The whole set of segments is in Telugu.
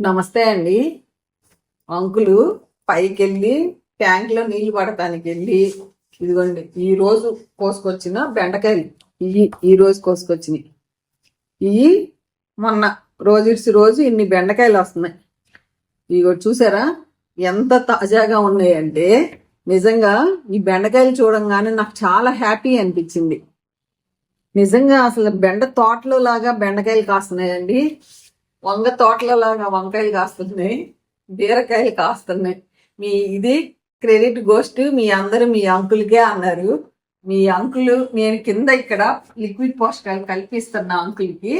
నమస్తే అండి. అంకులు పైకి వెళ్ళి ట్యాంక్లో నీళ్ళు పడటానికి వెళ్ళి ఇదిగోండి ఈ రోజు కోసుకొచ్చిన బెండకాయలు. ఇవి ఈ రోజు కోసుకొచ్చినాయి. ఇవి మొన్న రోజు ఇడిసి రోజు ఇన్ని బెండకాయలు వస్తున్నాయి. ఇగో చూసారా ఎంత తాజాగా ఉన్నాయంటే నిజంగా ఈ బెండకాయలు చూడంగానే నాకు చాలా హ్యాపీ అనిపించింది. నిజంగా అసలు బెండ తోటలో లాగా బెండకాయలు కాస్తున్నాయండి. వంగ తోటలలాగా వంకాయలు కాస్తున్నాయి బీరకాయలు కాస్తున్నాయి. మీ ఇది క్రెడిట్ గోస్ట్ మీ అందరూ మీ అంకుల్కే అన్నారు. మీ అంకులు నేను కింద ఇక్కడ లిక్విడ్ పోషకాలు కల్పిస్తున్న అంకుల్కి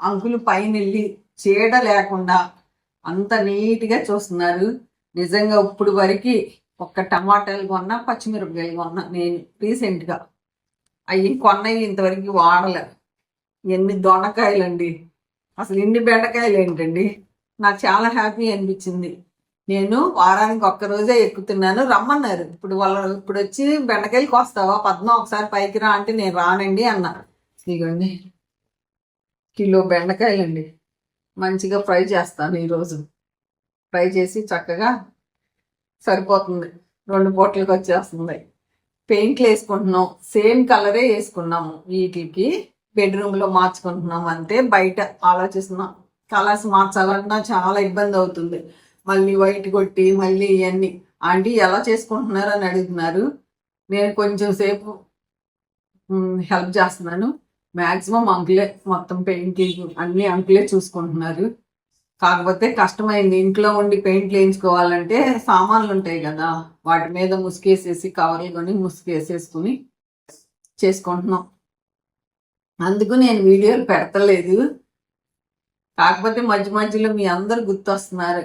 అంకులు పైన వెళ్ళి చీడ లేకుండా అంత నీట్గా చూస్తున్నారు. నిజంగా ఇప్పుడు వరకు ఒక్క టమాటాలు కొన్నా పచ్చిమిరపకాయలు కొన్నా నేను రీసెంట్గా అవి కొన్నవి ఇంతవరకు వాడలే. ఎన్ని దొండకాయలండి. అసలు ఇన్ని బెండకాయలు ఏంటండి? నాకు చాలా హ్యాపీ అనిపించింది. నేను వారానికి ఒక్క రోజే ఎక్కుతున్నాను. రమ్మన్నారు. ఇప్పుడు వాళ్ళ ఇప్పుడు వచ్చి బెండకాయలు కోస్తావా? పద్మ ఒకసారి పైకి రా అంటే నేను రానండి అన్నారు ఇదిగోండి. కిలో బెండకాయలండి. మంచిగా ఫ్రై చేస్తాను ఈరోజు. ఫ్రై చేసి చక్కగా సరిపోతుంది. రెండు పూటలకు వచ్చేస్తుంది పెయింట్లు వేసుకుంటున్నాం. సేమ్ కలరే వేసుకున్నాము వీటికి. బెడ్రూమ్లో మార్చుకుంటున్నాం అంతే బయట ఆలోచిస్తున్నాం. కలర్స్ మార్చాలన్నా చాలా ఇబ్బంది అవుతుంది. మళ్ళీ వైట్ కొట్టి మళ్ళీ ఇవన్నీ ఆంటీ ఎలా చేసుకుంటున్నారు అని అడుగుతున్నారు. నేను కొంచెం సేపు హెల్ప్ చేస్తున్నాను. మ్యాక్సిమం అంకులే మొత్తం పెయింటింగ్ అన్ని అంకులే చూసుకుంటున్నారు. కాకపోతే కష్టమైంది. ఇంట్లో ఉండి పెయింట్ వేయించుకోవాలంటే సామాన్లు ఉంటాయి కదా. వాటి మీద ముసుకేసేసి కవర్లు కొని ముసుకేసేసుకుని చేసుకుంటున్నాం. అందుకు నేను వీడియోలు పెడతలేదు. కాకపోతే మధ్య మధ్యలో మీ అందరు గుర్తొస్తున్నారు.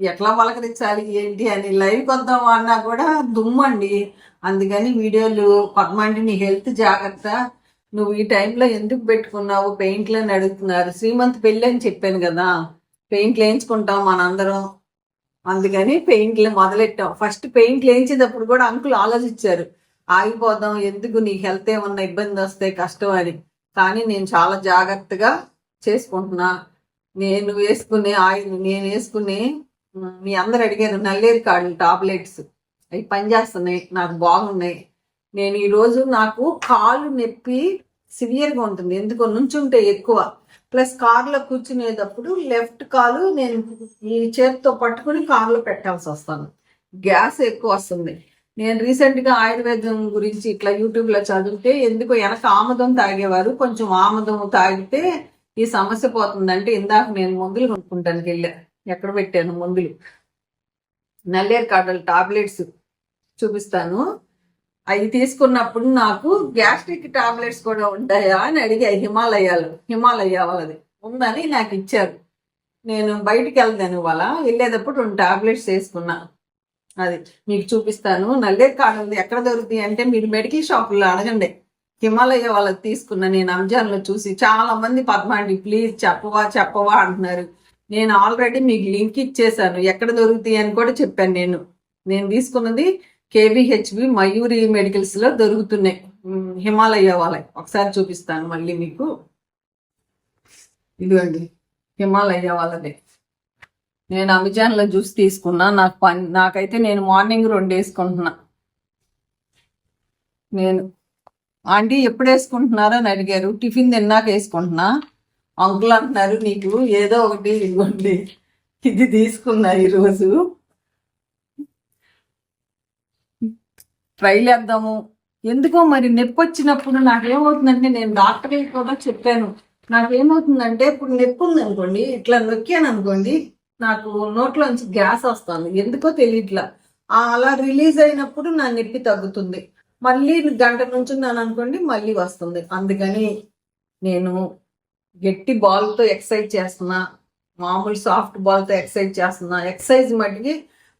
ఎట్లా పలకరించాలి ఏంటి అని లైవ్ కొద్దాం అన్నా కూడా దుమ్మండి. అందుకని వీడియోలు పద్మండి నీ హెల్త్ జాగ్రత్త. నువ్వు ఈ టైంలో ఎందుకు పెట్టుకున్నావు? పెయింట్లు అని అడుగుతున్నారు. శ్రీమంత్ పెళ్ళి అని చెప్పాను కదా. పెయింట్లు వేయించుకుంటాం మనందరం. అందుకని పెయింట్లు మొదలెట్టాం. ఫస్ట్ పెయింట్లు వేయించేటప్పుడు కూడా అంకులు ఆలోచించారు. ఆగిపోదాం ఎందుకు నీ హెల్త్ ఏమన్నా ఇబ్బంది వస్తే కష్టం అని. కానీ నేను చాలా జాగ్రత్తగా చేసుకుంటున్నా. నేను వేసుకునే ఆయిల్ నేను వేసుకునే మీ అందరు అడిగారు నల్లేరు కాళ్ళు టాబ్లెట్స్. అవి పనిచేస్తున్నాయి నాకు బాగున్నాయి. నేను ఈరోజు నాకు కాళ్ళు నొప్పి సివియర్గా ఉంటుంది. ఎందుకో నుంచుంటే ఎక్కువ. ప్లస్ కార్లో కూర్చునేటప్పుడు లెఫ్ట్ కాలు నేను ఈ చేతితో పట్టుకుని కార్లో పెట్టాల్సి వస్తాను. గ్యాస్ ఎక్కువ వస్తుంది. నేను రీసెంట్గా ఆయుర్వేదం గురించి ఇట్లా యూట్యూబ్లో చదివితే ఎందుకో వెనక ఆముదం తాగేవారు కొంచెం ఆముదం తాగితే ఈ సమస్య పోతుందంటే ఇందాక నేను మందులు కొనుక్కుంటానికి వెళ్ళా. ఎక్కడ పెట్టాను మందులు? నల్లేరు కాడల టాబ్లెట్స్ చూపిస్తాను. అవి తీసుకున్నప్పుడు నాకు గ్యాస్ట్రిక్ టాబ్లెట్స్ కూడా ఉంటాయా అని అడిగా హిమాలయాలు. హిమాలయ వాళ్ళది. ఉందని నాకు ఇచ్చారు. నేను బయటికి వెళ్దాను ఇవాళ. వెళ్ళేటప్పుడు రెండు టాబ్లెట్స్ వేసుకున్నాను అది మీకు చూపిస్తాను. నల్లేరు కాడ ఉంది. ఎక్కడ దొరుకుతాయి అంటే మీరు మెడికల్ షాపుల్లో అడగండి. హిమాలయ వాళ్ళకి తీసుకున్న నేను అంజాన్లో చూసి చాలా మంది పద్మాండి ప్లీజ్ చెప్పవా చెప్పవా అంటున్నారు. నేను ఆల్రెడీ మీకు లింక్ ఇచ్చేసాను ఎక్కడ దొరుకుతాయి అని కూడా చెప్పాను నేను. నేను తీసుకున్నది కేబిహెచ్బి మయూరి మెడికల్స్లో దొరుకుతున్నాయి. హిమాలయ వాళ్ళకి ఒకసారి చూపిస్తాను మళ్ళీ మీకు. ఇదిగోండి హిమాలయ వాళ్ళదే. నేను అమెజాన్లో జ్యూస్ తీసుకున్నా. నాకు పని నాకైతే నేను మార్నింగ్ రెండు వేసుకుంటున్నా. నేను ఆంటీ ఎప్పుడు వేసుకుంటున్నారో అని అడిగారు. టిఫిన్ తిన్నాక వేసుకుంటున్నా. అంకుల్ అంటున్నారు నీకు ఏదో ఒకటి ఇవ్వండి. ఇది తీసుకున్నా ఈరోజు. ట్రైల్ వేద్దాము ఎందుకో మరి నొప్పి వచ్చినప్పుడు నాకేమవుతుందంటే నేను డాక్టర్కి కూడా చెప్పాను. నాకేమవుతుందంటే ఇప్పుడు నొప్పి ఉంది అనుకోండి ఇట్లా నొక్కాను అనుకోండి నాకు నోట్లోంచి గ్యాస్ వస్తుంది. ఎందుకో తెలియట్లా అలా రిలీజ్ అయినప్పుడు నా నొప్పి తగ్గుతుంది. మళ్ళీ గంట నుంచున్నాను అనుకోండి మళ్ళీ వస్తుంది. అందుకని నేను గట్టి బాల్తో ఎక్సర్సైజ్ చేస్తున్నా. మామూలు సాఫ్ట్ బాల్తో ఎక్సర్సైజ్ చేస్తున్నా. ఎక్సర్సైజ్ మట్టికి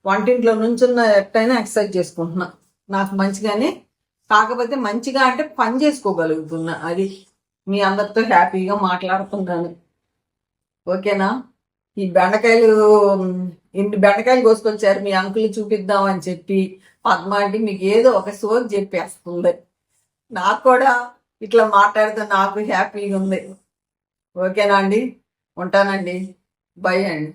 వంటింట్లో నుంచున్న ఎట్టయినా ఎక్సర్సైజ్ చేసుకుంటున్నా. నాకు మంచిగానే కాకపోతే మంచిగా అంటే పని చేసుకోగలుగుతున్నా. అది మీ అందరితో హ్యాపీగా మాట్లాడుతున్నాను ఓకేనా? ఈ బెండకాయలు ఇన్ని బెండకాయలు కోసుకొచ్చారు మీ అంకులు చూపిద్దాం అని చెప్పి పద్మ అంటే మీకు ఏదో ఒక సోర్ చెప్పేస్తుంది. నాకు కూడా ఇట్లా మాట్లాడితే నాకు హ్యాపీగా ఉంది. ఓకేనా అండి? ఉంటానండి. బై అండి.